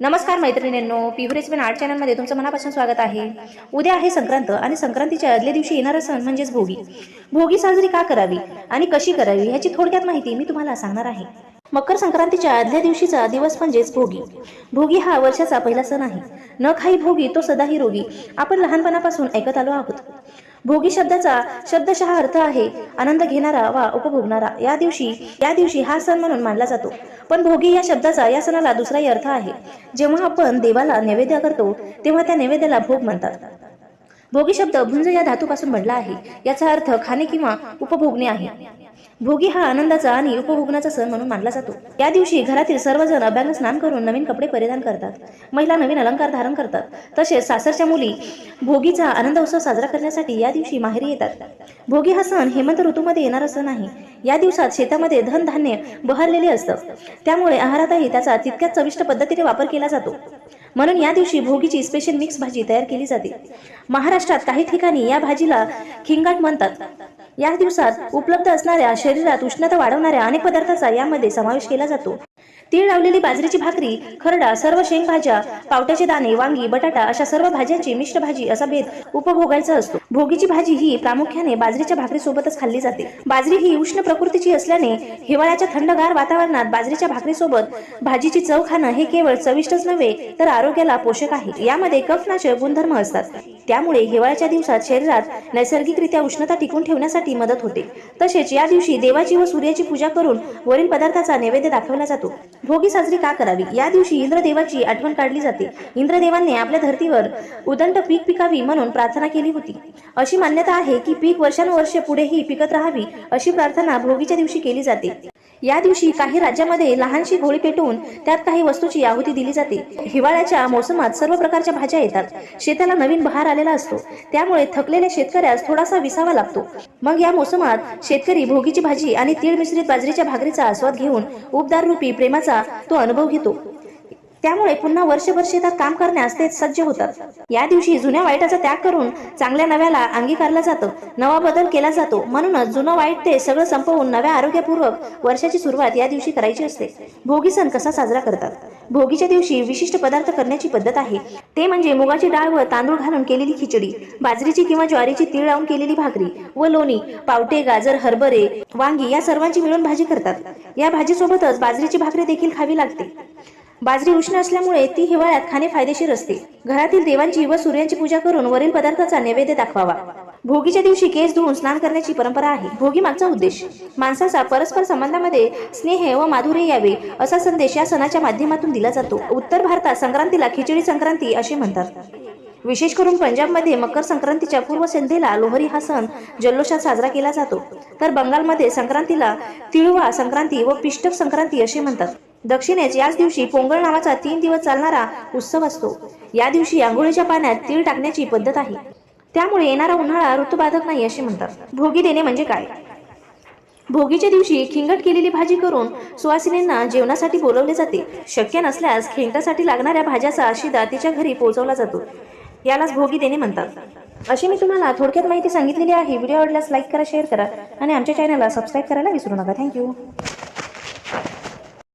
नमस्कार मैत्रिणींनो पिहू pen art चॅनलमध्ये तुमचं मनापासून स्वागत आहे. उद्या आहे संक्रांत आणि संक्रांतीच्या आदल्या दिवशी येणारा सण म्हणजेच भोगी. भोगी साजरी का करावी आणि कशी करावी ह्याची थोडक्यात माहिती मी तुम्हाला सांगणार आहे. मकर संक्रांतीच्या आदल्या दिवशीचा दिवस म्हणजेच भोगी. भोगी हा वर्षाचा पहिला सण आहे. न खाई भोगी तो सदाही रोगी. आपण लहानपणापासून ऐकत आलो आहोत. भोगी शब्दाचा शब्दशः अर्थ आहे आनंद घेणारा वा उपभोगणारा. या दिवशी या दिवशी हा सण म्हणून मानला जातो. पण भोगी या शब्दाचा या सणाला दुसराही अर्थ आहे. जेव्हा आपण देवाला नैवेद्य करतो तेव्हा त्या नैवेद्याला भोग म्हणतात. भोगी शब्द भुंज या धातूपासून बनला आहे. याचा अर्थ खाणे किंवा उपभोगणे आहे. भोगी हा आनंदाचा आणि उपभोगणाचा सण म्हणून मानला जातो. या दिवशी घरातील सर्वजण अभ्यंग स्नान करून नवीन कपडे परिधान करतात. महिला नवीन अलंकार धारण करतात. तसेच सासरच्या मुली भोगीचा आनंद उत्सव साजरा करण्यासाठी या दिवशी माहेरी येतात. भोगी हा सण हेमंत ऋतूमध्ये येणारा सण आहे. या दिवसात शेतामध्ये धनधान्य बहरलेले असतं. त्यामुळे आहारातही त्याचा तितक्याच चविष्ट पद्धतीने वापर केला जातो. म्हणून या दिवशी भोगीची स्पेशल मिक्स भाजी तयार केली जाते. महाराष्ट्रात काही ठिकाणी या भाजीला खिंगाट म्हणतात. या दिवसात उपलब्ध असणाऱ्या शरीरात उष्णता वाढवणाऱ्या अनेक पदार्थाचा यामध्ये समावेश केला जातो. तीळ लावलेली बाजरीची भाकरी खरडा सर्व शेंगभाज्या पावट्याचे दाणे वांगी बटाटा अशा सर्व भाज्यांची मिश्र भाजी असा भेद उपभोगायचा असतो. भोगीची भाजी ही प्रामुख्याने बाजरीच्या भाकरीसोबतच खाल्ली जाते. बाजरी ही उष्ण प्रकृतीची असल्याने हिवाळ्याच्या थंडगार वातावरणात बाजरीच्या भाकरीसोबत भाजीची चव खाणं हे केवळ चविष्टच नव्हे तर आरोग्याला पोषक आहे. यामध्ये कफनाशक गुणधर्म असतात. त्यामुळे हिवाळ्याच्या दिवसात शरीरात नैसर्गिकरित्या उष्णता टिकून ठेवण्यासाठी मदत होते. तसेच या दिवशी देवाची व सूर्याची पूजा करून वरील पदार्थाचा नैवेद्य दाखवला जातो. भोगी साजरी का करावी? या दिवशी इंद्रदेवाची आठवण काढली जाते. इंद्रदेवांनी आपल्या धर्तीवर उदंड पीक पिकावी म्हणून प्रार्थना केली होती. अशी मान्यता आहे की पीक वर्षानुवर्षे पुढेही पिकत राहावी अशी प्रार्थना भोगीच्या दिवशी केली जाते. या दिवशी काही राज्यामध्ये लहानशी गोळी पेटवून त्यात काही वस्तूची आहुती दिली जाते. हिवाळ्याच्या मोसमात सर्व प्रकारच्या भाज्या येतात. शेताला नवीन बहार आलेला असतो. त्यामुळे थकलेल्या शेतकऱ्यास थोडासा विसावा लागतो. मग या मोसमात शेतकरी भोगीची भाजी आणि तीळ मिश्रित बाजरीच्या भाकरीचा आस्वाद घेऊन उबदार रूपी प्रेमाचा तो अनुभव घेतो. त्यामुळे पुन्हा वर्षभर शेतात काम करण्यास ते सज्ज होतात. या दिवशी जुन्या वाईटाचा त्याग करून चांगल्या नव्याला अंगीकारला जातो. नवा बदल केला जातो. म्हणूनच जुनं वाईट ते सगळं संपवून नव्या आरोग्यपूर्वक वर्षाची सुरुवात या दिवशी करायची असते. भोगी सण कसा साजरा करतात? भोगीच्या दिवशी विशिष्ट पदार्थ करण्याची पद्धत आहे. ते म्हणजे मुगाची डाळ व तांदूळ घालून केलेली खिचडी बाजरीची किंवा ज्वारीची तीळ लावून केलेली भाकरी व लोणी पावटे गाजर हरभरे वांगी या सर्वांची मिळून भाजी करतात. या भाजीसोबतच बाजरीची भाकरी देखील खावी लागते. बाजरी उष्ण असल्यामुळे ती हिवाळ्यात खाणे फायदेशीर असते. घरातील देवांची व सूर्यांची पूजा करून वरील पदार्थाचा नैवेद्य दाखवावा. भोगीच्या दिवशी केस धुवून स्नान करण्याची परंपरा आहे. भोगी मागचा उद्देश. माणसाचा परस्पर संबंधामध्ये स्नेह व माधुर्य यावे असा संदेश या सणाच्या माध्यमातून दिला जातो. उत्तर भारतात संक्रांतीला खिचडी संक्रांती असे म्हणतात. विशेष करून पंजाबमध्ये मकर संक्रांतीच्या पूर्व संध्येला लोहरी हा सण जल्लोषात साजरा केला जातो. तर बंगालमध्ये संक्रांतीला तिळवा संक्रांती व पिष्टक संक्रांती असे म्हणतात. दक्षिणेस याच दिवशी पोंगल नावाचा तीन दिवस चालणारा उत्सव असतो. या दिवशी आंघोळीच्या पाण्यात तीळ टाकण्याची पद्धत आहे. त्यामुळे येणारा उन्हाळा ऋतुबाधक नाही असे म्हणतात. भोगी देणे म्हणजे काय? भोगीच्या दिवशी खिंगट केलेली भाजी करून सुवासिनींना जेवणासाठी बोलवले जाते. शक्य नसल्यास खिंगटासाठी लागणाऱ्या भाज्याचा शिदा तिच्या घरी पोहोचवला जातो. यालाच भोगी देणे म्हणतात. अशी मी तुम्हाला थोडक्यात माहिती सांगितलेली आहे. व्हिडिओ आवडल्यास लाईक करा शेअर करा आणि आमच्या चॅनलला सबस्क्राईब करायला विसरू नका. थँक्यू.